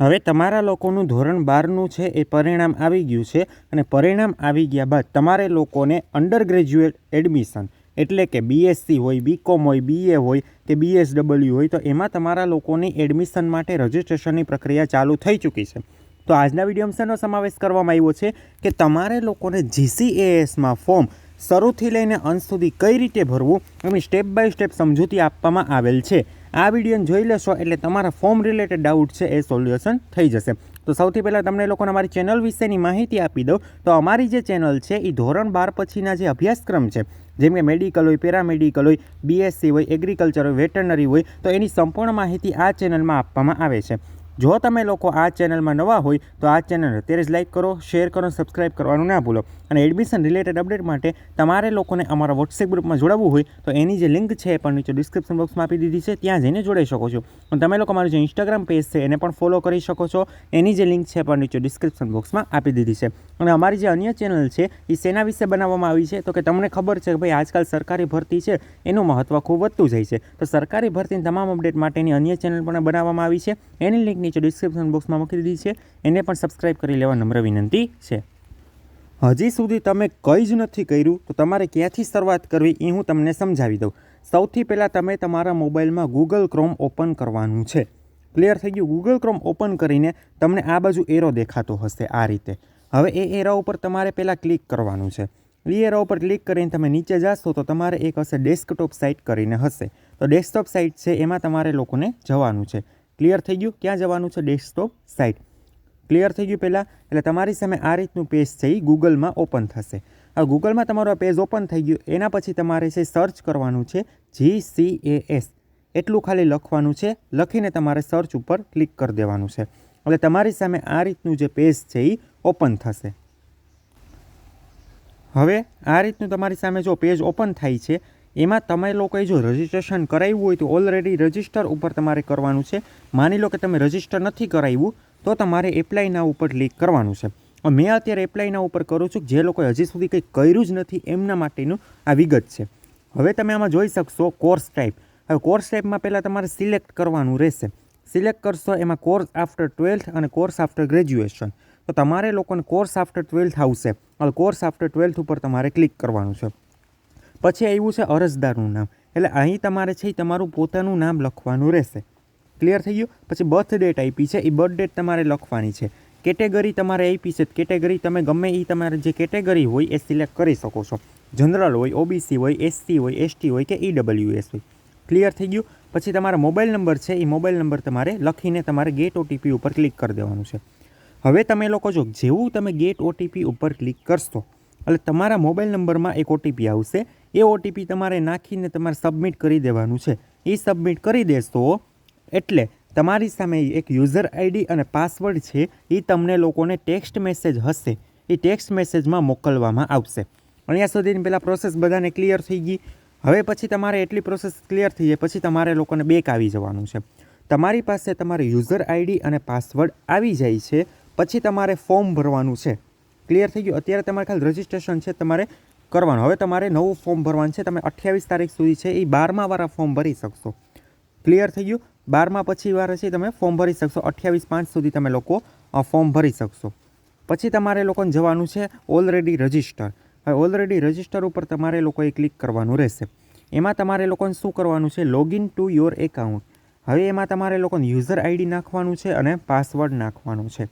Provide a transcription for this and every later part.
હવે તમારા લોકોનું ધોરણ બારનું છે, એ પરિણામ આવી ગયું છે અને પરિણામ આવી ગયા બાદ તમારે લોકોને અંડર ગ્રેજ્યુએટ એડમિશન એટલે કે બીએસસી હોય બીકોમ હોય બીએ હોય કે બીએસડબલ્યુ હોય તો એમાં તમારા લોકોની એડમિશન માટે રજિસ્ટ્રેશનની પ્રક્રિયા ચાલુ થઈ ચૂકી છે. તો આજના વિડીયોમાં સમાવેશ કરવામાં આવ્યો છે કે તમારે લોકોને જીસીએએસમાં ફોર્મ શરૂથી લઈને અંત સુધી કઈ રીતે ભરવું એની સ્ટેપ બાય સ્ટેપ સમજૂતી આપવામાં આવેલ છે. આ વિડીયોને જોઈ લેશો એટલે તમારા ફોર્મ રિલેટેડ ડાઉટ છે એ સોલ્યુશન થઈ જશે. તો સૌથી પહેલાં તમને લોકોને અમારી ચેનલ વિશેની માહિતી આપી દઉં. તો અમારી જે ચેનલ છે એ ધોરણ બાર પછીના જે અભ્યાસક્રમ છે, જેમ કે મેડિકલ હોય, પેરામેડિકલ હોય, બીએસસી હોય, એગ્રીકલ્ચર હોય, વેટરનરી હોય, તો એની સંપૂર્ણ માહિતી આ ચેનલમાં આપવામાં આવે છે. જો તમે લોકો આ ચેનલમાં નવા હોય તો આ ચેનલ અત્યારે જ લાઇક કરો, શેર કરો સબસ્ક્રાઇબ કરવાનું ના ભૂલો. અને એડમિશન રિલેટેડ અપડેટ માટે તમારે લોકોને અમારા વોટ્સએપ ગ્રુપમાં જોડાવવું હોય તો એની જે લિંક છે એ પણ નીચે ડિસ્ક્રિપ્શન બોક્સમાં આપી દીધી છે, ત્યાં જઈને જોડાઈ શકો છો. અને તમે લોકો મારું જે ઇન્સ્ટાગ્રામ પેજ છે એને પણ ફોલો કરી શકો છો. એની જે લિંક છે એ પણ નીચે ડિસ્ક્રિપ્શન બોક્સમાં આપી દીધી છે. અને અમારી જે અન્ય ચેનલ છે એ શેના વિશે બનાવવામાં આવી છે. તો કે તમને ખબર છે કે ભાઈ આજકાલ સરકારી ભરતી છે, એનું મહત્ત્વ ખૂબ વધતું જાય છે. તો સરકારી ભરતીની તમામ અપડેટ માટેની અન્ય ચેનલ પણ બનાવવામાં આવી છે. એની લિંક નીચે ડિસ્ક્રિપ્શન બોક્સમાં મૂકી દીધી છે. એને પણ સબસ્ક્રાઇબ કરી લેવા નમ્ર વિનંતી છે. હજી સુધી તમે કંઈ જ નથી કર્યું, તો તમારે ક્યાંથી શરૂઆત કરવી એ હું તમને સમજાવી દઉં. સૌથી પહેલાં તમે તમારા મોબાઈલમાં ગૂગલ ક્રોમ ઓપન કરવાનું છે. ક્લિયર થઈ ગયું? ગૂગલ ક્રોમ ઓપન કરીને તમને આ બાજુ એરો દેખાતો હશે આ રીતે. હવે એ એરા ઉપર તમારે પહેલાં ક્લિક કરવાનું છે. એ એરા ઉપર ક્લિક કરીને તમે નીચે જાશો તો તમારે એક હશે ડેસ્કટોપ સાઇટ કરીને હશે. તો ડેસ્કટોપ સાઇટ છે, એમાં તમારે લોકોને જવાનું છે. ક્લિયર થઈ ગયું? ક્યાં જવાનું છે ડેસ્કટોપ સાઇટ ક્લિયર થઈ ગયું પહેલાં? એટલે તમારી સામે આ રીતનું પેજ છે એ ગૂગલમાં ઓપન થશે. હવે ગૂગલમાં તમારું આ પેજ ઓપન થઈ ગયું, એના પછી તમારે છે સર્ચ કરવાનું છે જી સી એ એસ એટલું ખાલી લખવાનું છે, લખીને તમારે સર્ચ ઉપર ક્લિક કરી દેવાનું છે. એટલે તમારી સામે આ રીતનું જે પેજ છે એ ઓપન થશે. હવે આ રીતનું તમારી સામે જો પેજ ઓપન થાય છે એમાં તમે લોકોએ જો રજિસ્ટ્રેશન કરાવ્યું હોય તો ઓલરેડી રજિસ્ટર ઉપર તમારે કરવાનું છે. માની લો કે તમે રજિસ્ટર નથી કરાવ્યું, તો તમારે એપ્લાયના ઉપર ક્લિક કરવાનું છે. મેં અત્યારે એપ્લાયના ઉપર કરું છું જે લોકોએ હજી સુધી કંઈ કર્યું જ નથી એમના માટેનું આ વિગત છે. હવે તમે આમાં જોઈ શકશો કોર્સ ટાઈપ હવે કોર્સ ટાઈપમાં પહેલાં તમારે સિલેક્ટ કરવાનું રહેશે. સિલેક્ટ કરશો એમાં કોર્સ આફ્ટર ટ્વેલ્થ અને કોર્સ આફ્ટર ગ્રેજ્યુએશન તો તમારે લોકોને કોર્સ આફ્ટર ટ્વેલ્થ આવશે. કોર્સ આફ્ટર ટ્વેલ્થ ઉપર તમારે ક્લિક કરવાનું છે. પછી આવ્યું છે અરજદારનું નામ. એટલે અહીં તમારે છે તમારું પોતાનું નામ લખવાનું રહેશે. ક્લિયર થઈ ગયું? પછી બર્થ ડેટ આપી છે. એ બર્થ ડેટ તમારે લખવાની છે. કેટેગરી તમારે આપી છે. કેટેગરી તમે ગમે એ તમારે જે કેટેગરી હોય એ સિલેક્ટ કરી શકો છો. જનરલ હોય ઓબીસી હોય એસસી હોય એસટી હોય કે ઈડબલ્યુએસ હોય. ક્લિયર થઈ ગયું? પછી તમારા મોબાઈલ નંબર છે એ મોબાઈલ નંબર તમારે લખીને તમારે ગેટ ઓટીપી ઉપર ક્લિક કરી દેવાનું છે. હવે તમે લોકો જો જેવું તમે ગેટ ઓટીપી ઉપર ક્લિક કરશો, એટલે તમારા મોબાઈલ નંબરમાં એક ઓટીપી આવશે. એ ઓટીપી તમારે નાખીને તમારે સબમિટ કરી દેવાનું છે. એ સબમિટ કરી દેશો એટલે તમારી સામે એક યુઝર આઈડી અને પાસવર્ડ છે એ તમને લોકોને ટેક્સ્ટ મેસેજ હશે. એ ટેક્સ્ટ મેસેજમાં મોકલવામાં આવશે. અહીંયા સુધીની પહેલાં પ્રોસેસ બધાને ક્લિયર થઈ ગઈ. હવે પછી તમારે એટલી પ્રોસેસ ક્લિયર થઈ જાય, પછી તમારે લોકોને બેક આવી જવાનું છે. તમારી પાસે તમારે યુઝર આઈડી અને પાસવર્ડ આવી જાય છે, પછી તમારે ફોર્મ ભરવાનું છે. ક્લિયર થઈ ગયું? અત્યારે તમારે ખાલી રજિસ્ટ્રેશન છે, તમારે કરવાનું. હવે તમારે નવું ફોર્મ ભરવાનું છે. તમે અઠ્યાવીસ તારીખ સુધી છે એ બારમાવાળા ફોર્મ ભરી શકશો. ક્લિયર થઈ ગયું? બારમા પછી વાર છે તમે ફોર્મ ભરી શકશો. અઠ્યાવીસ પાંચ સુધી તમે લોકો ફોર્મ ભરી શકશો. પછી તમારે લોકોને જવાનું છે ઓલરેડી રજિસ્ટર. હવે ઓલરેડી રજિસ્ટર ઉપર તમારે લોકોએ ક્લિક કરવાનું રહેશે. એમાં તમારે લોકોને શું કરવાનું છે? લોગિન ટુ યોર એકાઉન્ટ હવે એમાં તમારે લોકોને યુઝર આઈડી નાખવાનું છે અને પાસવર્ડ નાખવાનું છે.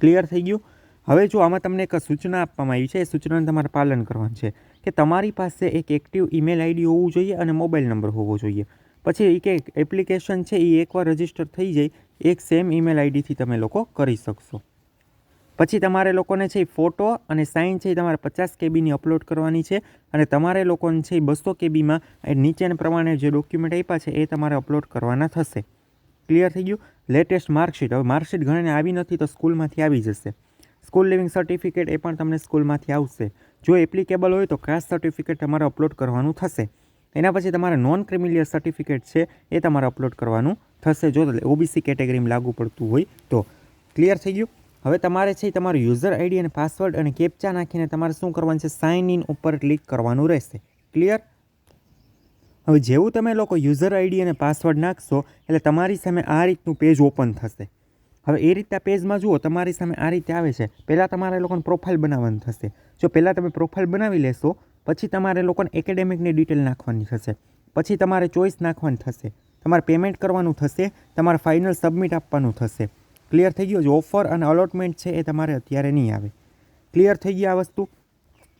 ક્લિયર થઈ ગયું? હવે જો આમાં તમને એક સૂચના આપવામાં આવી છે, એ સૂચનાનું તમારે પાલન કરવાનું છે કે તમારી પાસે એક એક્ટિવ ઈમેલ આઈડી હોવું જોઈએ અને મોબાઈલ નંબર હોવો જોઈએ. પછી એ કે એપ્લિકેશન છે એ એકવાર રજિસ્ટર થઈ જાય, એક સેમ ઈમેલ આઈડીથી તમે લોકો કરી શકશો. પછી તમારે લોકોને છે એ ફોટો અને સાઇન છે એ તમારે પચાસ કેબીની અપલોડ કરવાની છે અને તમારે લોકોને છે બસો કેબીમાં એ નીચેના પ્રમાણે જે ડોક્યુમેન્ટ આપ્યા છે, એ તમારે અપલોડ કરવાના થશે. ક્લિયર થઈ ગયું? લેટેસ્ટ માર્કશીટ હવે માર્કશીટ ઘણાને આવી નથી તો સ્કૂલમાંથી આવી જશે. સ્કૂલ લિવિંગ સર્ટિફિકેટ એ પણ તમને સ્કૂલમાંથી આવશે. જો એપ્લિકેબલ હોય તો કાસ્ટ સર્ટિફિકેટ તમારે અપલોડ કરવાનું થશે. એના પછી તમારે નોન ક્રિમિલિયર સર્ટિફિકેટ છે એ તમારે અપલોડ કરવાનું થશે. જો ઓબીસી કેટેગરીમાં લાગુ પડતું હોય તો. ક્લિયર થઈ ગયું? હવે તમારે છે તમારું યુઝર આઈડી અને પાસવર્ડ અને કેપ્ચા નાખીને તમારે શું કરવાનું છે? સાઇન ઇન ઉપર ક્લિક કરવાનું રહેશે. ક્લિયર હવે જેવું તમે લોકો યુઝર આઈડી અને પાસવર્ડ નાખશો, એટલે તમારી સામે આ રીતનું પેજ ઓપન થશે. હવે એ રીતના પેજમાં જુઓ, તમારી સામે આ રીતે આવે છે. પહેલાં તમારે લોકોને પ્રોફાઇલ બનાવવાનું થશે. જો પહેલાં તમે પ્રોફાઇલ બનાવી લેશો, પછી તમારે લોકોને એકેડેમિકની ડિટેલ નાખવાની થશે. પછી તમારે ચોઈસ નાખવાની થશે. તમારે પેમેન્ટ કરવાનું થશે, તમારે ફાઇનલ સબમિટ આપવાનું થશે. ક્લિયર થઈ ગયું? જો ઓફર અને અલોટમેન્ટ છે એ તમારે અત્યારે નહીં આવે. ક્લિયર થઈ ગઈ આ વસ્તુ?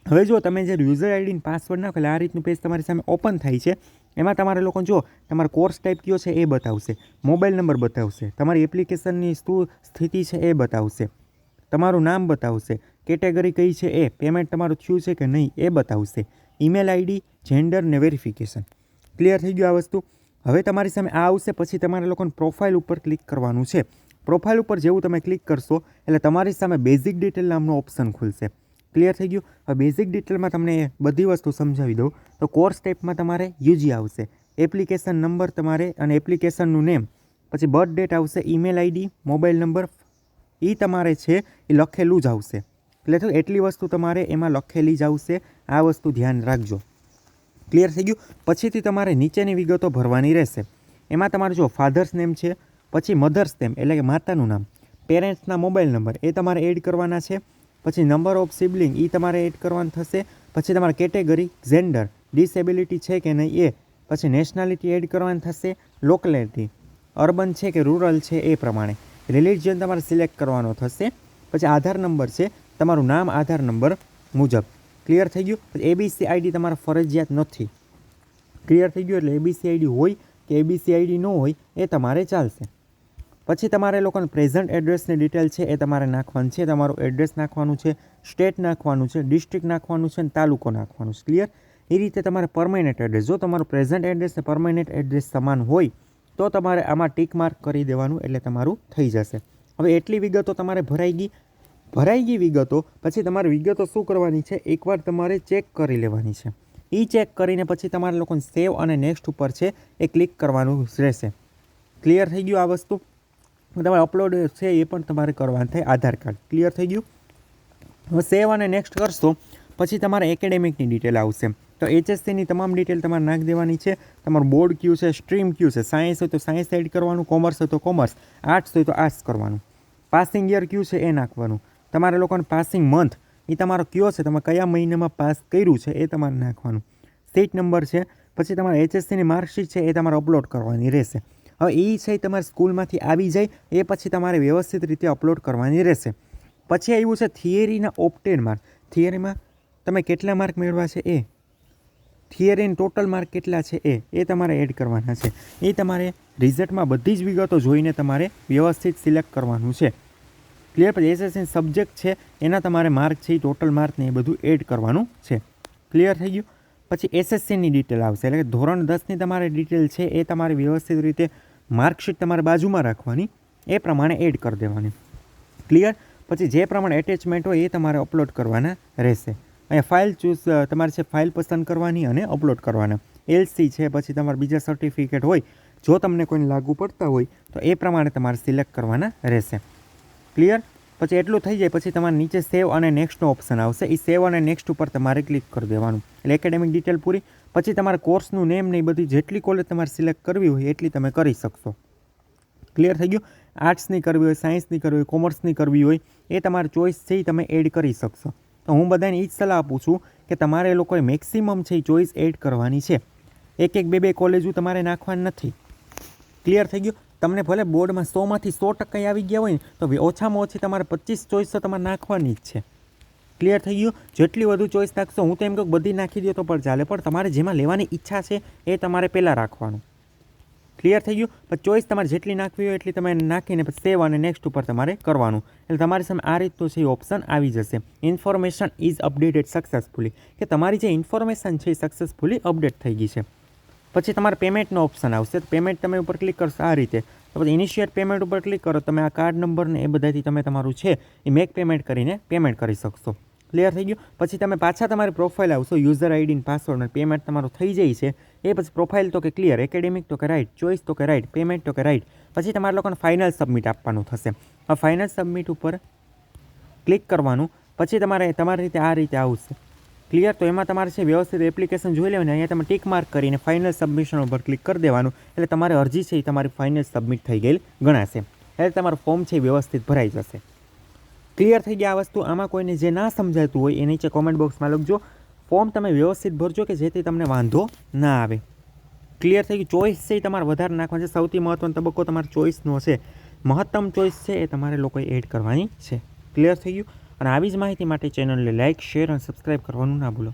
હવે જો તમે જે યુઝર આઈડી પાસવર્ડ નાખો એટલે આ રીતનું પેજ તમારી સામે ઓપન થાય છે. એમાં તમારે લોકો જો, તમારો કોર્સ ટાઈપ કયો છે એ બતાવશે. મોબાઈલ નંબર બતાવશે. તમારી એપ્લિકેશનની શું સ્થિતિ છે એ બતાવશે. તમારું નામ બતાવશે. કેટેગરી કઈ છે એ પેમેન્ટ તમારું થયું છે કે નહીં એ બતાવશે. ઈમેલ આઈડી જેન્ડર ને વેરિફિકેશન ક્લિયર થઈ ગયું આ વસ્તુ? હવે તમારી સામે આ આવશે, પછી તમારે લોકોને પ્રોફાઇલ ઉપર ક્લિક કરવાનું છે. પ્રોફાઇલ ઉપર જેવું તમે ક્લિક કરશો, એટલે તમારી સામે બેઝિક ડિટેલ નામનો ઓપ્શન ખુલશે. ક્લિયર થઈ ગયું. હવે બેઝિક ડિટેલમાં તમને બધી વસ્તુ સમજાવી દઉં. તો કોર્સ ટાઈપમાં તમારે યુજી આવશે. એપ્લિકેશન નંબર તમારે અને એપ્લિકેશનનું નેમ પછી બર્થ ડેટ આવશે ઈમેલ આઈડી મોબાઈલ નંબર એ તમારે છે એ લખેલું જ આવશે. એટલે તો એટલી વસ્તુ તમારે એમાં લખેલી જ આવશે. આ વસ્તુ ધ્યાન રાખજો. ક્લિયર થઈ ગયું? પછીથી તમારે નીચેની વિગતો ભરવાની રહેશે. એમાં તમારું જો ફાધર્સ નેમ છે, પછી મધર્સ નેમ એટલે કે માતાનું નામ. પેરેન્ટ્સના મોબાઈલ નંબર એ તમારે એડ કરવાના છે. પછી નંબર ઓફ સિબલિંગ એ તમારે એડ કરવાનું થશે. પછી તમારે કેટેગરી જેન્ડર ડિસેબિલિટી છે કે નહીં એ. પછી નેશનાલિટી એડ કરવાની થશે. લોકેલિટી અર્બન છે કે રૂરલ છે એ પ્રમાણે. રિલિજિયન તમારે સિલેક્ટ કરવાનો થશે. પછી આધાર નંબર છે. તમારું નામ, આધાર નંબર મુજબ. ક્લિયર થઈ ગયું? એબીસી આઈડી તમારે ફરજિયાત નથી. ક્લિયર થઈ ગયું એટલે એબીસી આઈડી હોય કે એબીસી આઈડી ન હોય એ તમારે ચાલશે. પછી તમારે લોકોને પ્રેઝન્ટ એડ્રેસની ડિટેલ છે એ તમારે નાખવાનું છે. તમારું એડ્રેસ નાખવાનું છે સ્ટેટ નાખવાનું છે ડિસ્ટ્રિક્ટ નાખવાનું છે અને તાલુકો નાખવાનું છે. ક્લિયર એ રીતે તમારે પરમેનન્ટ એડ્રેસ જો તમારું પ્રેઝન્ટ એડ્રેસ ને પરમેનન્ટ એડ્રેસ સમાન હોય, તો તમારે આમાં ટીક માર્ક કરી દેવાનું એટલે તમારું થઈ જશે. હવે એટલી વિગતો તમારે ભરાઈ ગઈ. ભરાઈ ગઈ વિગતો, પછી તમારે વિગતો શું કરવાની છે? એકવાર તમારે ચેક કરી લેવાની છે. એ ચેક કરીને પછી તમારે લોકોને સેવ અને નેક્સ્ટ ઉપર છે એ ક્લિક કરવાનું રહેશે. ક્લિયર થઈ ગયું આ વસ્તુ? તમારે અપલોડ છે એ પણ તમારે કરવાનું થાય, આધાર કાર્ડ. ક્લિયર થઈ ગયું? હવે સેવ અને નેક્સ્ટ કરશો, પછી તમારે એકેડેમિકની ડિટેલ આવશે. તો એચએસસીની તમામ ડિટેલ તમારે નાખી દેવાની છે. તમારું બોર્ડ ક્યુ છે સ્ટ્રીમ ક્યુ છે? સાયન્સ હોય તો સાયન્સ એડ કરવાનું કોમર્સ હોય તો કોમર્સ આર્ટ્સ હોય તો આર્ટ્સ કરવાનું. પાસિંગ યર ક્યુ છે, એ નાખવાનું. તમારે લોકોને પાસિંગ મંથ એ તમારો કયો છે, તમે કયા મહિનામાં પાસ કર્યું છે, એ તમારે નાખવાનું. સીટ નંબર છે, પછી તમારે એચએસસીની માર્કશીટ છે, એ તમારે અપલોડ કરવાની રહેશે. હવે એ છે તમારે સ્કૂલમાંથી આવી જાય, એ પછી તમારે વ્યવસ્થિત રીતે અપલોડ કરવાની રહેશે. પછી આવ્યું છે થિયરીના ઓપ્ટેડ માર્ક થિયરીમાં તમે કેટલા માર્ક મેળવા છે એ? થિયરીન ટોટલ માર્ક કેટલા છે એ? એ તમારે એડ કરવાના છે. એ તમારે રિઝલ્ટમાં બધી જ વિગતો જોઈને તમારે વ્યવસ્થિત સિલેક્ટ કરવાનું છે. ક્લિયર પછી એસએસસી સબ્જેક્ટ છે, એના તમારે માર્ક છે એ ટોટલ માર્કને એ બધું એડ કરવાનું છે. ક્લિયર થઈ ગયું? પછી એસએસસીની ડિટેલ આવશે. એટલે કે ધોરણ દસની તમારે ડિટેલ છે, એ તમારે વ્યવસ્થિત રીતે માર્કશીટ તમારે બાજુમાં રાખવાની, એ પ્રમાણે એડ કરી દેવાની. ક્લિયર પછી જે પ્રમાણે એટેચમેન્ટ હોય એ તમારે અપલોડ કરવાના રહેશે. અહીંયા ફાઇલ ચૂઝ તમારે છે ફાઇલ પસંદ કરવાની અને અપલોડ કરવાના. એલસી છે, પછી તમારા બીજા સર્ટિફિકેટ હોય, જો તમને કોઈને લાગુ પડતા હોય, તો એ પ્રમાણે તમારે સિલેક્ટ કરવાના રહેશે. ક્લિયર પછી એટલું થઈ જાય, પછી તમારે નીચે સેવ અને નેક્સ્ટનો ઓપ્શન આવશે. એ સેવ અને નેક્સ્ટ ઉપર તમારે ક્લિક કરી દેવાનું. એટલે એકેડેમિક ડિટેલ પૂરી. પછી તમારે કોર્સનું નેમ ને એ બધી જેટલી કોલેજ તમારે સિલેક્ટ કરવી હોય, એટલી તમે કરી શકશો. ક્લિયર થઈ ગયું? આર્ટ્સની કરવી હોય સાયન્સની કરવી હોય કોમર્સની કરવી હોય, એ તમારે એ તમે એડ કરી શકશો. તો હું બધાને એ જ સલાહ આપું છું કે તમારે એ લોકોએ મેક્સિમમ છે એ ચોઈસ એડ કરવાની છે. એક એક બે બે કોલેજો તમારે નાખવાની નથી. ક્લિયર થઈ ગયું? તમને ભલે બોર્ડમાં સોમાંથી સો ટકા આવી ગયા હોય ને, તો ઓછામાં ઓછી તમારે પચીસ ચોઈસ તો તમારે નાખવાની જ છે. ક્લિયર થઈ ગયું? જેટલી વધુ ચોઈસ નાખશો, હું તો એમ કહું બધી નાખી દો તો પણ ચાલે, પણ તમારે જેમાં લેવાની ઈચ્છા છે એ તમારે પહેલાં રાખવાનું. ક્લિયર થઈ ગયું? પણ ચોઈસ તમારે જેટલી નાખવી હોય એટલી તમે નાખીને પછી સેવ અને નેક્સ્ટ ઉપર તમારે કરવાનું. એટલે તમારી સામે આ રીતનું છે એ ઓપ્શન આવી જશે. ઇન્ફોર્મેશન ઇઝ અપડેટેડ સક્સેસફુલી કે તમારી જે ઇન્ફોર્મેશન છે એ સક્સેસફુલી અપડેટ થઈ ગઈ છે. પછી તમારે પેમેન્ટનો ઓપ્શન આવશે. પેમેન્ટ તમે ઉપર ક્લિક કરશો આ રીતે. પછી ઇનિશિયેટ પેમેન્ટ ઉપર ક્લિક કરો. તમે આ કાર્ડ નંબરને એ બધાથી તમે તમારું છે એ મેક પેમેન્ટ કરીને પેમેન્ટ કરી શકશો. ક્લિયર થઈ ગયું? પછી તમે પાછા તમારી પ્રોફાઇલ આવશો યુઝર આઈડી ને પાસવર્ડ અને પેમેન્ટ તમારું થઈ જાય છે. એ પછી પ્રોફાઇલ તો કે ક્લિયર એકેડેમિક તો કે રાઇટ ચોઈસ તો કે રાઇટ પેમેન્ટ તો કે રાઇટ પછી તમારે લોકોને ફાઇનલ સબમિટ આપવાનું થશે. હવે ફાઇનલ સબમિટ ઉપર ક્લિક કરવાનું. પછી તમારે તમારી રીતે આ રીતે આવશે. ક્લિયર તો એમાં તમારે છે વ્યવસ્થિત એપ્લિકેશન જોઈ લેવાની. અહીંયા તમે ટીક માર્ક કરીને ફાઇનલ સબમિશન ઉપર ક્લિક કરી દેવાનું. એટલે તમારી અરજી છે એ તમારી ફાઇનલ સબમિટ થઈ ગયેલ. ગણાશે. એટલે તમારું ફોર્મ છે એ વ્યવસ્થિત ભરાઈ જશે. ક્લિયર થઈ ગયા આ વસ્તુ? આમાં કોઈને જે ના સમજાતું હોય એ નીચે કોમેન્ટ બોક્સમાં લખજો. ફોર્મ તમે વ્યવસ્થિત ભરજો કે જેથી તમને વાંધો ના આવે. ક્લિયર થઈ ગયું? ચોઈસ છે એ તમારે વધારે નાખવા છે. સૌથી મહત્ત્વનો તબક્કો તમારો ચોઈસનો છે. મહત્તમ ચોઈસ છે એ તમારે લોકોએ એડ કરવાની છે. ક્લિયર થઈ ગયું? અને આવી જ માહિતી માટે ચેનલને લાઇક શેર અને સબસ્ક્રાઈબ કરવાનું ના ભૂલો.